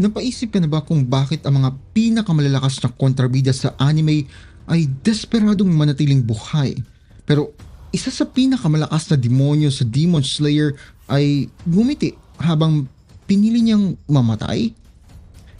Napaisip ka na ba kung bakit ang mga pinakamalalakas na kontrabida sa anime ay desperadong manatiling buhay? Pero isa sa pinakamalakas na demonyo sa Demon Slayer ay gumiti habang pinili niyang mamatay?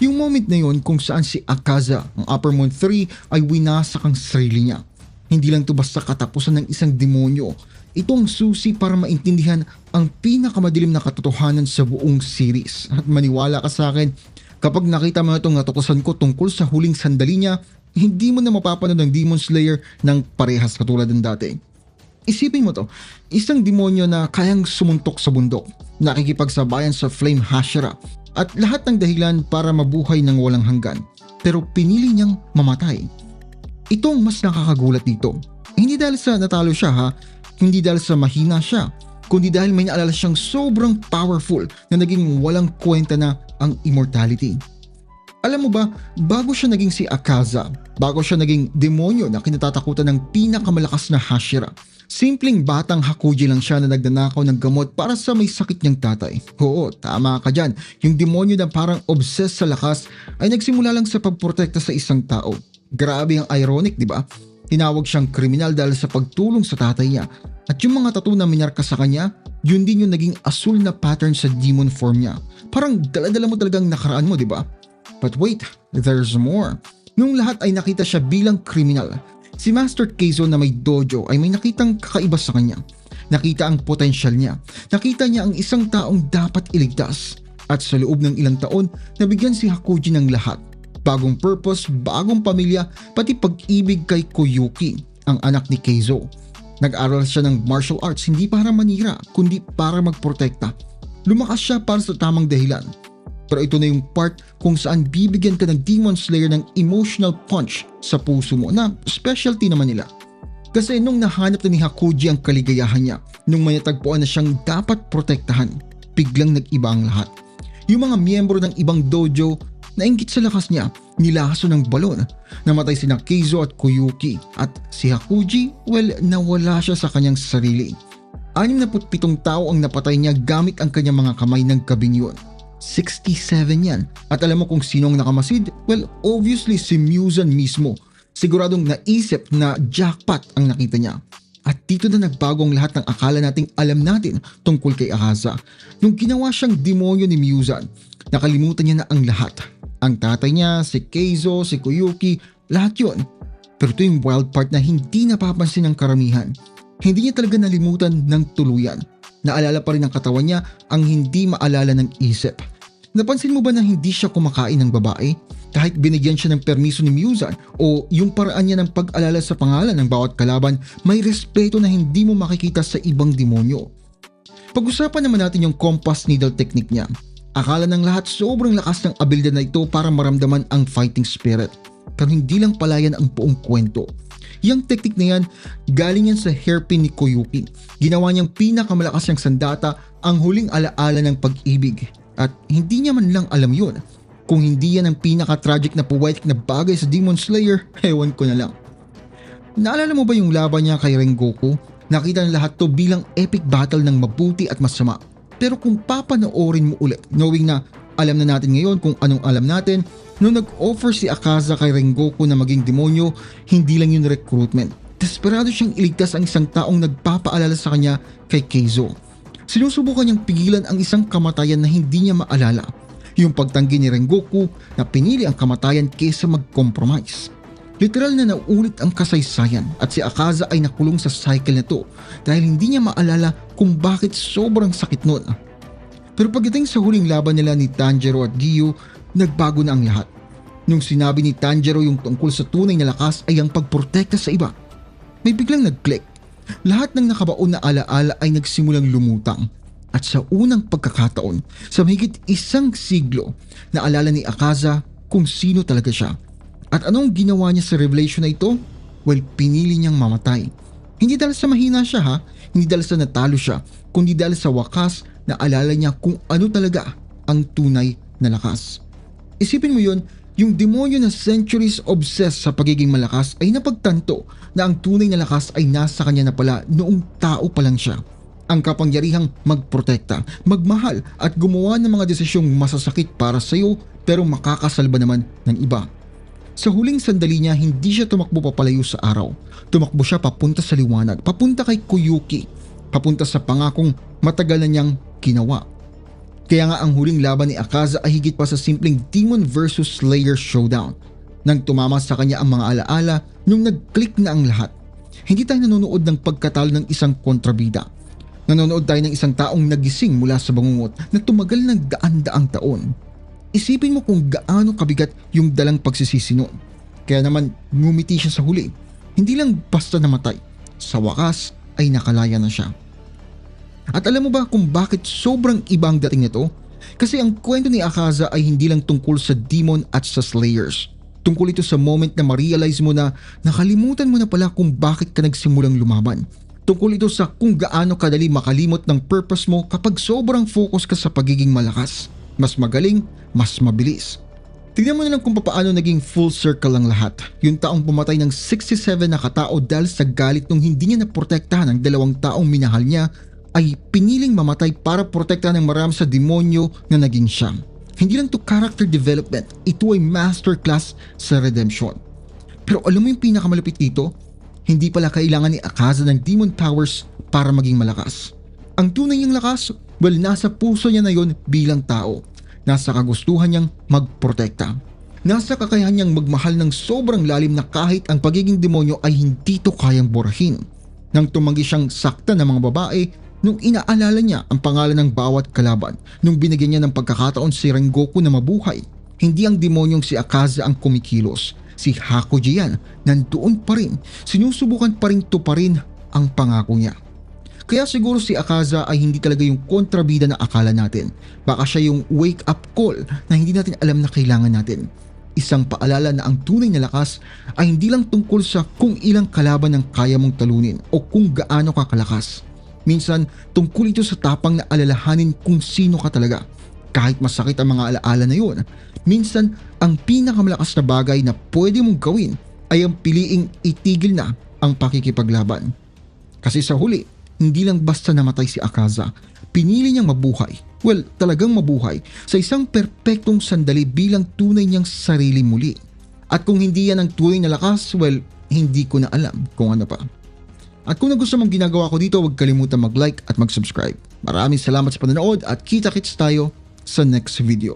Yung moment na yun kung saan si Akaza, ang Upper Moon 3, ay winasak ang sarili niya. Hindi lang to basta katapusan ng isang demonyo. Ito ang susi para maintindihan ang pinakamadilim na katotohanan sa buong series. At maniwala ka sa akin, kapag nakita mo itong natuklasan ko tungkol sa huling sandali niya, hindi mo na mapapanood ng Demon Slayer ng parehas katulad ng dati. Isipin mo to, isang demonyo na kayang sumuntok sa bundok, nakikipagsabayan sa Flame Hashira, at lahat ng dahilan para mabuhay ng walang hanggan. Pero pinili niyang mamatay. Ito ang mas nakakagulat dito. Hindi dahil sa natalo siya ha, hindi dahil sa mahina siya, kundi dahil may naalala siyang sobrang powerful na naging walang kwenta na ang immortality. Alam mo ba, bago siya naging si Akaza, bago siya naging demonyo na kinatatakutan ng pinakamalakas na Hashira, simpleng batang Hakuji lang siya na nagdanakaw ng gamot para sa may sakit niyang tatay. Oo, tama ka dyan. Yung demonyo na parang obsessed sa lakas ay nagsimula lang sa pagprotekta sa isang tao. Grabe ang ironic, di ba? Tinawag siyang kriminal dahil sa pagtulong sa tatay niya. At yung mga tattoo na minarka sa kanya, yun din yung naging asul na pattern sa demon form niya. Parang daladala mo talagang nakaraan mo, di ba? But wait, there's more. Nung lahat ay nakita siya bilang kriminal, si Master Keizo na may dojo ay may nakitang kakaiba sa kanya. Nakita ang potensyal niya. Nakita niya ang isang taong dapat iligtas. At sa loob ng ilang taon, nabigyan si Hakuji ng lahat. Bagong purpose, bagong pamilya, pati pag-ibig kay Koyuki, ang anak ni Keizo. Nag-aral siya ng martial arts hindi para manira, kundi para magprotekta. Lumakas siya para sa tamang dahilan. Pero ito na yung part kung saan bibigyan ka ng Demon Slayer ng emotional punch sa puso mo na specialty naman nila. Kasi nung nahanap na ni Hakuji ang kaligayahan niya, nung may natagpuan na siyang dapat protektahan, biglang nag-iba ang lahat. Yung mga miyembro ng ibang dojo Nainggit sa lakas niya, nilaso ng balon. Namatay sina Keizo at Koyuki at si Hakuji, well, nawala siya sa kanyang sarili. 67 tao ang napatay niya gamit ang kanyang mga kamay ng gabing yun. 67 yan. At alam mo kung sino ang nakamasid? Well, obviously si Muzan mismo. Siguradong naisip na jackpot ang nakita niya. At dito na nagbago ang lahat ng akala nating alam natin tungkol kay Akaza. Nung ginawa siyang demonyo ni Muzan, nakalimutan niya na ang lahat. Ang tatay niya, si Keizo, si Koyuki, lahat yon. Pero ito yung wild part na hindi napapansin ng karamihan. Hindi niya talaga nalimutan ng tuluyan. Naalala pa rin ng katawan niya ang hindi maalala ng isip. Napansin mo ba na hindi siya kumakain ng babae? Kahit binigyan siya ng permiso ni Muzan o yung paraan niya ng pag-alala sa pangalan ng bawat kalaban, may respeto na hindi mo makikita sa ibang demonyo. Pag-usapan naman natin yung compass needle technique niya. Akala ng lahat sobrang lakas ng abilidad na ito para maramdaman ang fighting spirit. Pero hindi lang pala yan ang buong kwento. Yang teknik na yan, galing yan sa hairpin ni Koyuki. Ginawa niyang pinakamalakas niyang sandata ang huling alaala ng pag-ibig. At hindi niya man lang alam yun. Kung hindi yan ang pinaka-tragic na poetic na bagay sa Demon Slayer, ewan ko na lang. Naalala mo ba yung laban niya kay Rengoku? Nakita ng lahat to bilang epic battle ng mabuti at masama. Pero kung papanoorin mo ulit, knowing na alam na natin ngayon kung anong alam natin, Nung nag-offer si Akaza kay Rengoku na maging demonyo, hindi lang yun recruitment. Desperado siyang iligtas ang isang taong nagpapaalala sa kanya kay Keizo. Sinusubukan niyang pigilan ang isang kamatayan na hindi niya maalala. Yung pagtanggi ni Rengoku na pinili ang kamatayan kaysa mag-compromise. Literal na naulit ang kasaysayan at si Akaza ay nakulong sa cycle na to dahil hindi niya maalala kung bakit sobrang sakit nun. Pero pagdating sa huling laban nila ni Tanjiro at Giyu, nagbago na ang lahat. Nung sinabi ni Tanjiro yung tungkol sa tunay na lakas ay ang pagprotekta sa iba, may biglang nag-click. Lahat ng nakabaon na alaala ay nagsimulang lumutang. At sa unang pagkakataon, sa mahigit isang siglo, naalala ni Akaza kung sino talaga siya. At anong ginawa niya sa revelation na ito? Well, pinili niyang mamatay. Hindi dahil sa mahina siya ha, hindi dahil sa natalo siya, kundi dahil sa wakas na alala niya kung ano talaga ang tunay na lakas. Isipin mo yun, yung demonyo na centuries obsessed sa pagiging malakas ay napagtanto na ang tunay na lakas ay nasa kanya na pala noong tao pa lang siya. Ang kapangyarihang magprotekta, magmahal at gumawa ng mga desisyong masasakit para sa iyo pero makakasalba naman ng iba. Sa huling sandali niya, hindi siya tumakbo papalayo sa araw. Tumakbo siya papunta sa liwanag, papunta kay Kuyuki, papunta sa pangakong matagal na niyang ginawa. Kaya nga ang huling laban ni Akaza ay higit pa sa simpleng Demon versus Slayer showdown. Nang tumama sa kanya ang mga alaala nung nag-click na ang lahat. Hindi tayo nanonood ng pagkatalo ng isang kontrabida. Nanonood tayo ng isang taong nagising mula sa bangungot na tumagal ng daan-daang taon. Isipin mo kung gaano kabigat yung dalang pagsisisi noon. Kaya naman ngumiti siya sa huli. Hindi lang basta namatay. Sa wakas ay nakalaya na siya. At alam mo ba kung bakit sobrang ibang dating nito? Kasi ang kwento ni Akaza ay hindi lang tungkol sa demon at sa slayers. Tungkol ito sa moment na ma-realize mo na nakalimutan mo na pala kung bakit ka nagsimulang lumaban. Tungkol ito sa kung gaano kadali makalimot ng purpose mo kapag sobrang focus ka sa pagiging malakas. Mas magaling, mas mabilis. Tingnan mo na lang kung paano naging full circle ang lahat. Yung taong pumatay ng 67 na katao dahil sa galit nung hindi niya naprotektahan ang dalawang taong minahal niya ay piniling mamatay para protektahan ng marami sa demonyo na naging siya. Hindi lang to character development, ito ay masterclass sa redemption. Pero alam mo yung pinakamalapit dito? Hindi pala kailangan ni Akaza ng demon powers para maging malakas. Ang tunay niyang lakas, well nasa puso niya na yon bilang tao. Nasa kagustuhan niyang magprotekta. Nasa kakayahan niyang magmahal ng sobrang lalim na kahit ang pagiging demonyo ay hindi to kayang burahin. Nang tumanggi siyang sakta ng mga babae, nung inaalala niya ang pangalan ng bawat kalaban, nung binigyan niya ng pagkakataon si Rengoku na mabuhay, hindi ang demonyong si Akaza ang kumikilos. Si Hakuji yan, nandoon pa rin, sinusubukan pa rin tuparin ang pangako niya. Kaya siguro si Akaza ay hindi talaga yung kontrabida na akala natin. Baka siya yung wake up call na hindi natin alam na kailangan natin. Isang paalala na ang tunay na lakas ay hindi lang tungkol sa kung ilang kalaban ang kaya mong talunin o kung gaano ka kalakas. Minsan, tungkol ito sa tapang na alalahanin kung sino ka talaga. Kahit masakit ang mga alaala na yun, minsan ang pinakamalakas na bagay na pwede mong gawin ay ang piliing itigil na ang pakikipaglaban. Kasi sa huli, hindi lang basta namatay si Akaza, pinili niyang mabuhay, well talagang mabuhay, sa isang perpektong sandali bilang tunay niyang sarili muli. At kung hindi yan ang tunay na lakas, well, hindi ko na alam kung ano pa. At kung nagustuhan mong ginagawa ko dito, huwag kalimutan mag-like at mag-subscribe. Maraming salamat sa panonood at kita-kits tayo sa next video.